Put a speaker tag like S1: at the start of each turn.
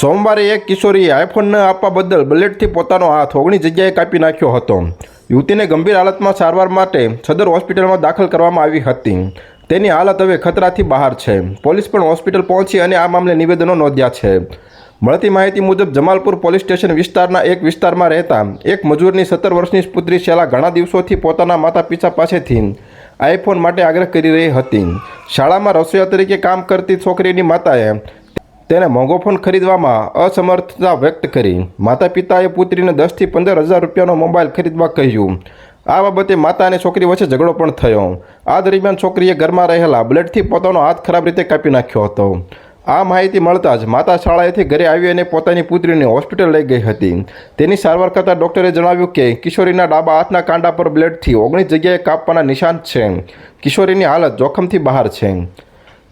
S1: સોમવારે એક કિશોરીએ આઈફોન ન આપવા બદલ બલેટથી પોતાનો હાથ ઓગણી જગ્યાએ કાપી નાખ્યો હતો. યુવતીને ગંભીર હાલતમાં સારવાર માટે સદર હોસ્પિટલમાં દાખલ કરવામાં આવી હતી. તેની હાલત હવે ખતરાથી બહાર છે. પોલીસ પણ હોસ્પિટલ પહોંચી અને આ મામલે નિવેદનો નોંધ્યા છે. મળતી માહિતી મુજબ જમાલપુર પોલીસ સ્ટેશન વિસ્તારના એક વિસ્તારમાં રહેતા એક મજૂરની સત્તર વર્ષની પુત્રી છેલ્લા ઘણા દિવસોથી પોતાના માતા પિતા પાસેથી આઈફોન માટે આગ્રહ કરી રહી હતી. શાળામાં રસોઈયા તરીકે કામ કરતી છોકરીની માતાએ તેને મોંઘો ફોન ખરીદવામાં અસમર્થતા વ્યક્ત કરી. માતા પિતાએ પુત્રીને દસથી પંદર હજાર રૂપિયાનો મોબાઈલ ખરીદવા કહ્યું. આ બાબતે માતા અને છોકરી વચ્ચે ઝઘડો પણ થયો. આ દરમિયાન છોકરીએ ઘરમાં રહેલા બ્લેડથી પોતાનો હાથ ખરાબ રીતે કાપી નાખ્યો હતો. આ માહિતી મળતા જ માતા શાળાએથી ઘરે આવી અને પોતાની પુત્રીને હોસ્પિટલ લઈ ગઈ હતી. તેની સારવાર કરતાં ડૉક્ટરે જણાવ્યું કે, કિશોરીના ડાબા હાથના કાંડા પર બ્લેડથી ઓગણીસ જગ્યાએ કાપવાના નિશાન છે. કિશોરીની હાલત જોખમથી બહાર છે.